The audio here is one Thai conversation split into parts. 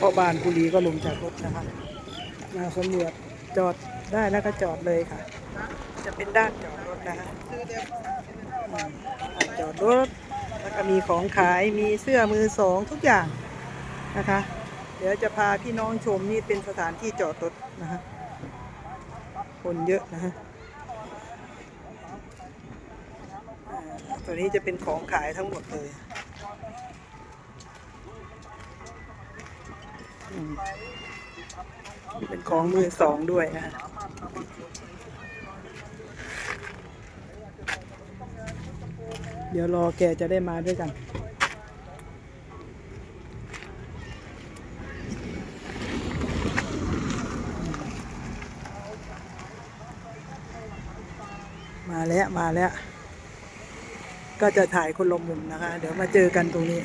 พ่อบ้านกุลีก็ลงจากรถนะคะมาสำรวจจอดได้แล้วก็จอดเลยค่ะ จะเป็นด้านจอดรถนะคะจอดรถแล้วก็มีของขายมีเสื้อมือสองทุกอย่างนะคะ เดี๋ยวจะพาพี่น้องชมนี่เป็นสถานที่จอดรถนะคะคนเยอะนะฮะตัวนี้จะเป็นของขายทั้งหมดเลยอืม เป็นของมือสองด้วยนะฮะเดี๋ยวรอแกจะได้มาด้วยกัน มาแล้ว มาแล้ว ก็จะถ่ายคนละมุมนะคะ เดี๋ยวมาเจอกันตรงนี้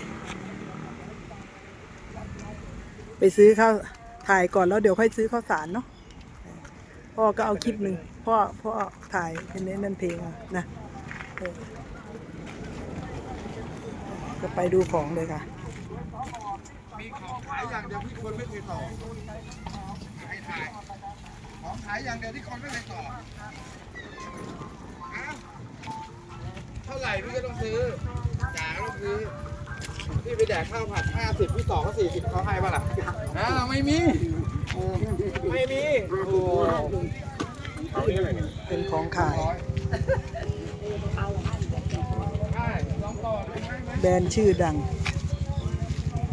ไปซื้อข้าวถ่ายก่อนแล้วเดี๋ยวค่อยซื้อข้าวสารเนาะพ่อก็เอาคลิปหนึ่งพ่อพ่อถ่ายเป็นเน้นนั่นเพลงอะนะไปดูของเลยค่ะมีของขายอย่างเดียวที่คนไม่เคยต่อขายถ่ายของขายอย่างเดียวที่คนไม่เคยต่อเท่าไหร่พี่ก็ต้องซื้อจ่ายก็ต้องซื้อ พี่ไปแดกข้าวผัดห้าสิบพี่ต่อก็สี่สิบเขาให้ป่ะล่ะอ้าวไม่มี ไม่มี โอ้โหเอาเรื่องอะไรเนี่ยเป็นของขาย ใช่ลองต่อดูได้ไหมแบรนด์ชื่อดัง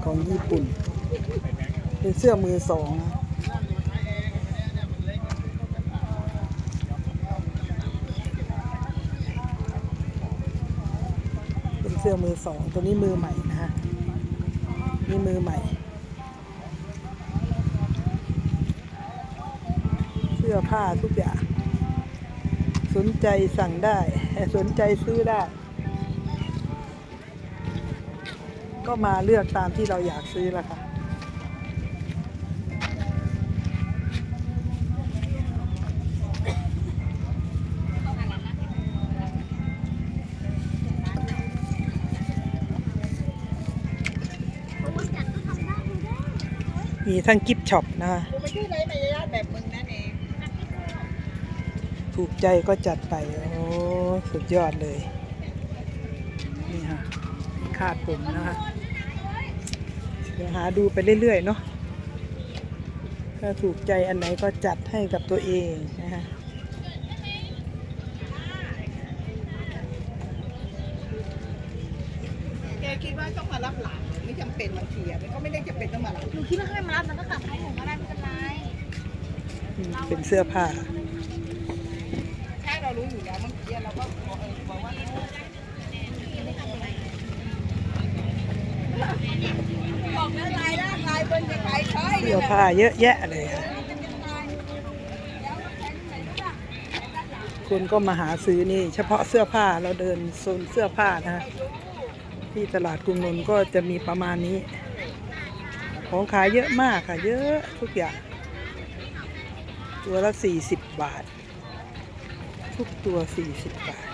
ของญี่ปุ่น เป็นเสื้อมือสองนะ เสื้อมือสองตัวนี้มือใหม่นะฮะนี่มือใหม่ เสื้อผ้าทุกอย่าง สนใจสั่งได้ สนใจซื้อได้ ก็มาเลือกตามที่เราอยากซื้อละค่ะ มีทั้งกิฟต์ช็อปนะคะกูไม่ใช่ไรมารยาทแบบมึงนั่นเอง ถูกใจก็จัดไป โอ้สุดยอดเลย นี่ค่ะคาดผมนะคะเดี๋ยวหาดูไปเรื่อยๆเนาะถ้าถูกใจอันไหนก็จัดให้กับตัวเองนะคะแกคิดว่าต้องมารับหลาน เป็นบางทีอะมันก็ไม่ได้จำเป็นต้องมารับหนูคิดว่าให้มารับมันก็กลับให้หนูก็ได้ไม่เป็นไรเป็นเสื้อผ้า ถ้าเรารู้อยู่แล้วเมื่อกี้เราก็บอกเออบอกว่าบอกแล้วลายล่างลายเป็นยังไงใช่เสื้อผ้าเยอะแยะเลยค่ะคนก็มาหาซื้อนี่ เฉพาะเสื้อผ้าเราเดินโซนเสื้อผ้านะฮะ ที่ตลาดกรุงนนท์ก็จะมีประมาณนี้ ของขายเยอะมากค่ะ เยอะทุกอย่าง ตัวละสี่สิบบาท ทุกตัวสี่สิบบาท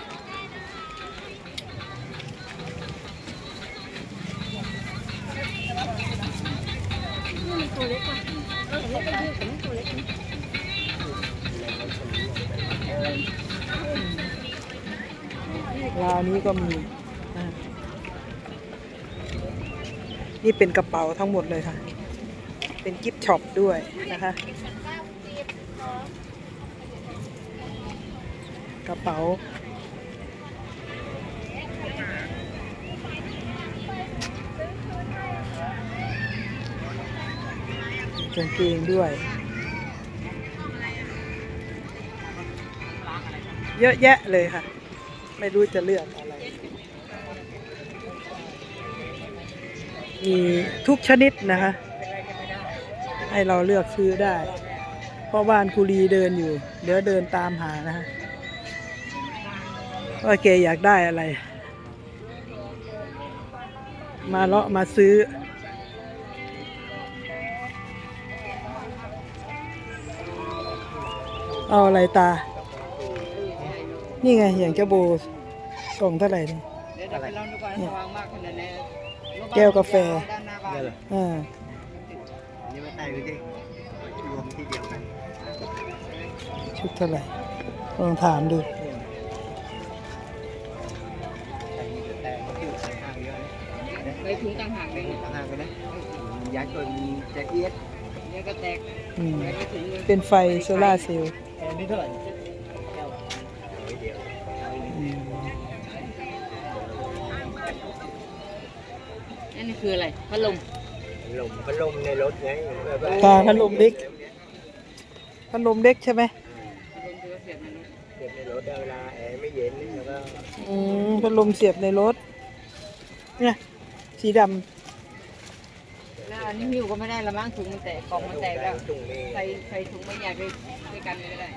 ราวนี้ก็มีอ่านี่ี่เป็นกระเป๋าทั้งหมดเลยค่ะ เป็นกิฟต์ช็อปด้วยนะคะ กระเป๋า กางเกงด้วย เยอะแยะเลยค่ะ ไม่รู้จะเลือกอะไร มีทุกชนิดนะคะ ให้เราเลือกซื้อได้ เพราะบ้านกุลีเดินอยู่ เดี๋ยวเดินตามหานะคะว่าแกอยากได้อะไร มาเลาะมาซื้อ เอาอะไรตา นี่ไงอย่างเจ้าโบกล่องเท่าไหร่นี่ยวเราไปลองดูก่อนระวังมากขนาดไหน แก้วกาแฟด้านหน้าบ้านอ่านี่มาใส่ดูดิรวมที่เดียวกันชุดเท่าไหร่ลองถามดูใส่นี่ก็แต่ก็อยู่ต่างหากเยอะนะไปถุงต่างหากเลยต่างหากกันนะย้ายตัวมีจะเอียดเนี่ยก็แตกอืมไปถุงเลยเป็นไฟโซลาร์เซลล์แค่นี้เท่าไหร่ร้อยเดียว อืม นั่นคืออะไรพัดลมลมพัดลมในรถไงแบบว่าตาพัดลมเล็กพัดลมเล็กใช่ไหมพัดลมคือเสียบมันเก็บในรถได้เวลาแอร์ไม่เย็นแล้วก็อืมพัดลมเสียบในรถ เนี่ยสีดแล้วอันนี้หิ้วก็ไม่ได้ละมั้งถุงมันแตกกล่องมันแตกแล้วจุ่มนี่ใส่ใส่ถุงไม่อยากไปด้วยกันเลยก็ได้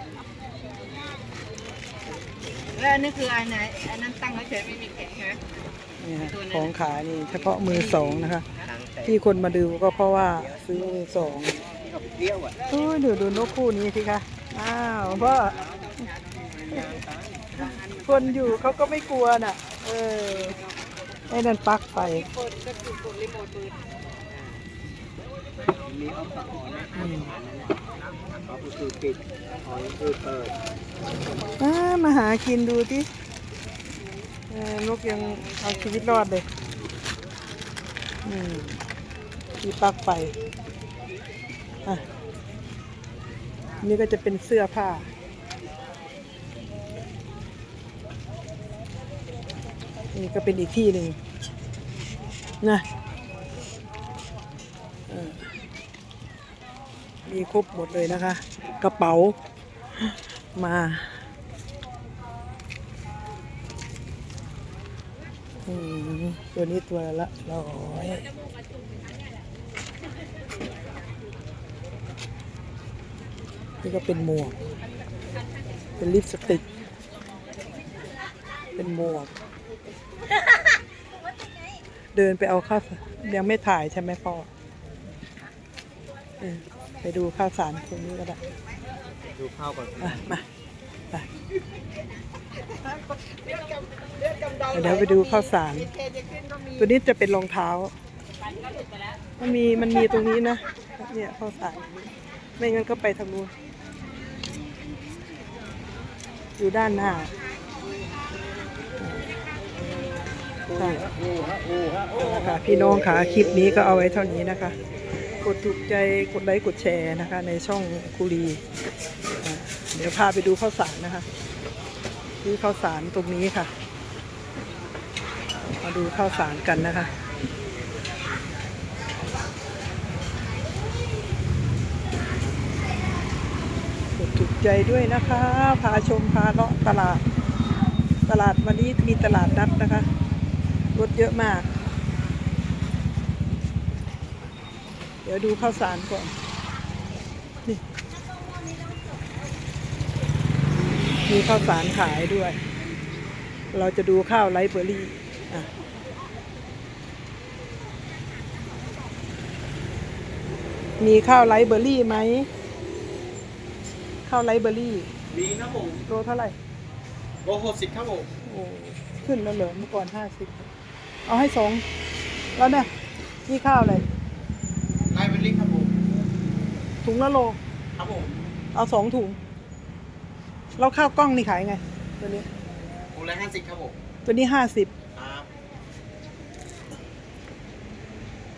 แล้วอันนี้คืออันไหนอันนั้นตั้งเฉยๆไม่มีแข็งใช่ไหมำนี่ฮะของขายนี่เฉพาะมือสองนะคะทางแต่ที่คนมาดูก็เพราะว่าซื้อมือสองที่เขาไปเที่ยวอะโอ้ยดูดูนกคู่นี้สิคะอ้าวพ่อคนอยู่เขาก็ไม่กลัวน่ะ เออไอ้นั่นปลั๊กไฟ มีออฟต์ออนนะอืมออฟคือปิดออนคือเปิดอ่ามาหากินดูที่เออนกยังเอาชีวิตรอดเลยอืมมีปลั๊กไฟอะนี่ก็จะเป็นเสื้อผ้านี่ก็เป็นอีกที่หนึ่งนะเออ มีครบหมดเลยนะคะ กระเป๋ามาตัวนี้ตัวละร้อยนี่ก็เป็นหมวก เป็นลิปสติก เป็นหมวก เดินไปเอาข้าวยังไม่ถ่ายใช่ไหมพ่อ ไปดูข้าวสารตรงนี้ก็ได้ดูข้าวก่อนอะมาไปเดี๋ยวไปดูข้าวสาร ตัวนี้จะเป็นรองเท้า มันมีมันมีตรงนี้นะ เนี่ยข้าวสาร ไม่งั้นก็ไปทางนู้น อยู่ด้านหน้าค่ะค่ะพี่น้องค่ะคลิปนี้ก็เอาไว้เท่านี้นะคะ กดถูกใจกดไลค์กดแชร์นะคะ ในช่องคุรี เดี๋ยวพาไปดูข้าวสารนะคะดูข้าวสารตรงนี้ค่ะ มาดูข้าวสารกันนะคะกดถูกใจด้วยนะคะ พาชมพาเลาะตลาด ตลาดวันนี้มีตลาดนัดนะคะรถเยอะมาก ดี๋ยวดูข้าวสารก่อนนี่มีข้าวสารขายด้วย เราจะดูข้าวไรเบอรี่อะมีข้าวไรเบอรี่ไหม ข้าวไรเบอรี่ มีครับผมโลเท่าไหร่โลหกสิบครับผมโอ้ขึ้นแล้วเหรอเมื่อก่อนห้าสิบเอาให้สองแล้วเนี่ยนี่ข้าวอะไร ไลน์เป็นลิงครับผม ถุงละโล ครับผมเอาสองถุงแล้วข้าวกล้องนี่ขายไง ตัวนี้โอ้ละห้าสิบครับผมตัวนี้ห้าสิบครับ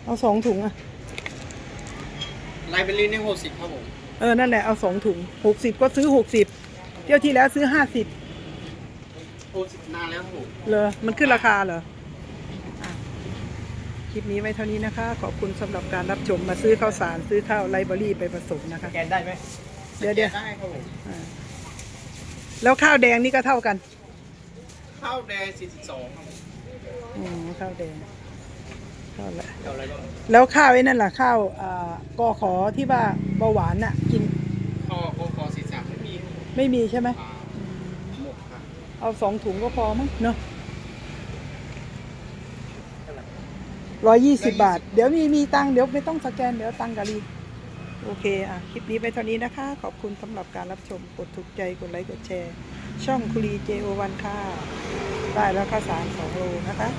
เอาสองถุงอะไลน์เป็นลิงในหกสิบครับผมเออ นั่นแหละเอาสองถุงหกสิบก็ซื้อหกสิบเที่ยวที่แล้วซื้อห้าสิบหกสิบนานแล้วครับผมเหรอมันขึ้นราคาเหรออะ คลิปนี้ไว้เท่านี้นะคะ ขอบคุณสำหรับการรับชมมาซื้อข้าวสารซื้อข้าวไรเบอรี่ไปผสมนะคะ แกนได้ไหมเดี๋ยวเดี๋ยวได้ครับผมอ่าแล้วข้าวแดงนี่ก็เท่ากัน ข้าวแดงสี่สิบสองครับผมอืมข้าวแดงข้าวละเอาอะไรบ้างแล้วข้าวไอ้นั่นล่ะข้าวอ่ากอขอที่ว่าเบาหวานน่ะ กินข้าวโคคอสี่สามไม่มีครับผมไม่มีใช่ไหม อ่าหมกครับ เอาสองถุงก็พอมั้งเนาะ ร้อยยี่สิบบาท เดี๋ยวมีมีตังเดี๋ยวไม่ต้องสแกน เดี๋ยวตังกะรีโอเค อะ คลิปนี้ไปเท่านี้นะคะ ขอบคุณสำหรับการรับชม กดถูกใจ กดไลค์ กดแชร์ ช่องคุรีเจโอวันค่ะ ได้แล้วข้าวสารสองโลนะคะ